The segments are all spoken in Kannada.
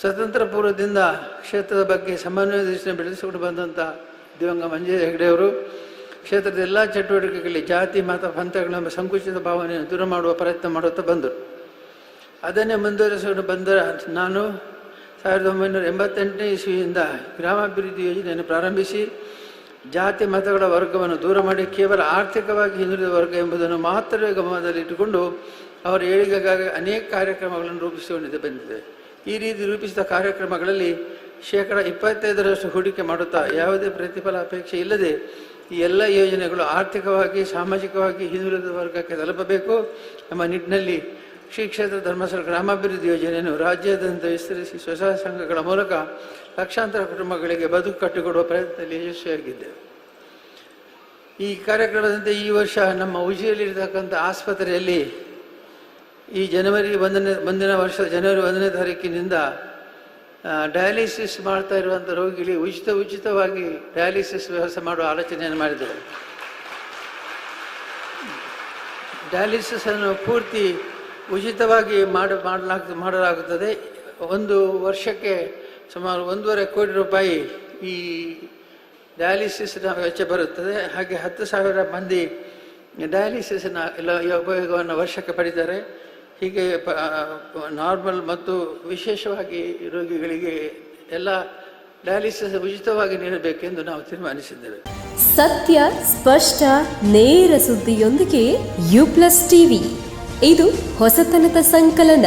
ಸ್ವತಂತ್ರ ಪೂರ್ವದಿಂದ ಕ್ಷೇತ್ರದ ಬಗ್ಗೆ ಸಮನ್ವಯ ದೃಷ್ಟಿನ ಬೆಳೆಸಿಕೊಂಡು ಬಂದಂಥ ದಿವಂಗ ಮಂಜೇಶ ಹೆಗಡೆಯವರು ಕ್ಷೇತ್ರದ ಎಲ್ಲ ಚಟುವಟಿಕೆಗಳಲ್ಲಿ ಜಾತಿ, ಮತ ಪಂಥಗಳೆಂಬ ಸಂಕುಚಿತ ಭಾವನೆಯನ್ನು ದೂರ ಮಾಡುವ ಪ್ರಯತ್ನ ಮಾಡುತ್ತಾ ಬಂದರು. ಅದನ್ನೇ ಮುಂದುವರಿಸಿಕೊಂಡು ಬಂದ ನಾನು ಸಾವಿರದ ಒಂಬೈನೂರ ಎಂಬತ್ತೆಂಟನೇ ಇಸ್ವಿಯಿಂದ ಗ್ರಾಮಾಭಿವೃದ್ಧಿ ಯೋಜನೆಯನ್ನು ಪ್ರಾರಂಭಿಸಿ, ಜಾತಿ, ಮತಗಳ ವರ್ಗವನ್ನು ದೂರ ಮಾಡಿ, ಕೇವಲ ಆರ್ಥಿಕವಾಗಿ ಹಿಂದುಳಿದ ವರ್ಗ ಎಂಬುದನ್ನು ಮಾತ್ರವೇ ಗಮನದಲ್ಲಿಟ್ಟುಕೊಂಡು ಅವರ ಏಳಿಗೆಗಾಗಿ ಅನೇಕ ಕಾರ್ಯಕ್ರಮಗಳನ್ನು ರೂಪಿಸಿಕೊಂಡಿದ್ದು, ಬಂದಿದೆ. ಈ ರೀತಿ ರೂಪಿಸಿದ ಕಾರ್ಯಕ್ರಮಗಳಲ್ಲಿ ಶೇಕಡ ಇಪ್ಪತ್ತೈದರಷ್ಟು ಹೂಡಿಕೆ ಮಾಡುತ್ತಾ ಯಾವುದೇ ಪ್ರತಿಫಲ ಅಪೇಕ್ಷೆ ಇಲ್ಲದೆ ಈ ಎಲ್ಲ ಯೋಜನೆಗಳು ಆರ್ಥಿಕವಾಗಿ, ಸಾಮಾಜಿಕವಾಗಿ ಹಿಂದುಳಿದ ವರ್ಗಕ್ಕೆ ತಲುಪಬೇಕು. ಎಂಬ ನಿಟ್ಟಿನಲ್ಲಿ ಶ್ರೀ ಕ್ಷೇತ್ರ ಧರ್ಮಸ್ಥಳ ಗ್ರಾಮಾಭಿವೃದ್ಧಿ ಯೋಜನೆಯನ್ನು ರಾಜ್ಯಾದ್ಯಂತ ವಿಸ್ತರಿಸಿ ಸ್ವಸಹಾಯ ಸಂಘಗಳ ಮೂಲಕ ಲಕ್ಷಾಂತರ ಕುಟುಂಬಗಳಿಗೆ ಬದುಕು ಕಟ್ಟಿಕೊಡುವ ಪ್ರಯತ್ನದಲ್ಲಿ ಯಶಸ್ವಿಯಾಗಿದ್ದೇವೆ. ಈ ಕಾರ್ಯಕ್ರಮದಂತೆ ಈ ವರ್ಷ ನಮ್ಮ ಉಜಿಯಲ್ಲಿರತಕ್ಕಂಥ ಆಸ್ಪತ್ರೆಯಲ್ಲಿ ಈ ಜನವರಿ ಒಂದನೇ, ಮುಂದಿನ ವರ್ಷ ಜನವರಿ ಒಂದನೇ ತಾರೀಕಿನಿಂದ ಡಯಾಲಿಸಿಸ್ ಮಾಡ್ತಾ ಇರುವಂಥ ರೋಗಿಗಳಿಗೆ ಉಚಿತ, ಉಚಿತವಾಗಿ ಡಯಾಲಿಸಿಸ್ ವ್ಯವಸ್ಥೆ ಮಾಡುವ ಆಲೋಚನೆಯನ್ನು ಮಾಡಿದ್ದೇವೆ ಡಯಾಲಿಸಿಸ್ ಅನ್ನು ಪೂರ್ತಿ ಉಚಿತವಾಗಿ ಮಾಡ, ಮಾಡಲಾಗ, ಮಾಡಲಾಗುತ್ತದೆ. ಒಂದು ವರ್ಷಕ್ಕೆ ಸುಮಾರು ಒಂದೂವರೆ ಕೋಟಿ ರೂಪಾಯಿ ಈ ಡಯಾಲಿಸಿಸ್ನ ವೆಚ್ಚ ಬರುತ್ತದೆ. ಹಾಗೆ ಹತ್ತು ಸಾವಿರ ಮಂದಿ ಡಯಾಲಿಸಿಸ್ನ ಎಲ್ಲ ಉಪಯೋಗವನ್ನು ವರ್ಷಕ್ಕೆ ಪಡಿತಾರೆ. ಹೀಗೆ ನಾರ್ಮಲ್ ಮತ್ತು ವಿಶೇಷವಾಗಿ ರೋಗಿಗಳಿಗೆ ಎಲ್ಲ ಡಯಾಲಿಸಿಸ್ ಉಚಿತವಾಗಿ ನೀಡಬೇಕೆಂದು ನಾವು ತೀರ್ಮಾನಿಸಿದ್ದೇವೆ. ಸತ್ಯ, ಸ್ಪಷ್ಟ, ನೇರ ಸುದ್ದಿಯೊಂದಿಗೆ ಯು ಪ್ಲಸ್ ಟಿವಿ ಇದು ಹೊಸತನದ ಸಂಕಲನ.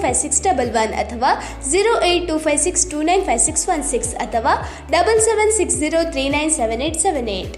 five six double one ಅಥವಾ zero eight two five six two nine five six one six ಅಥವಾ double seven six zero three nine seven eight seven eight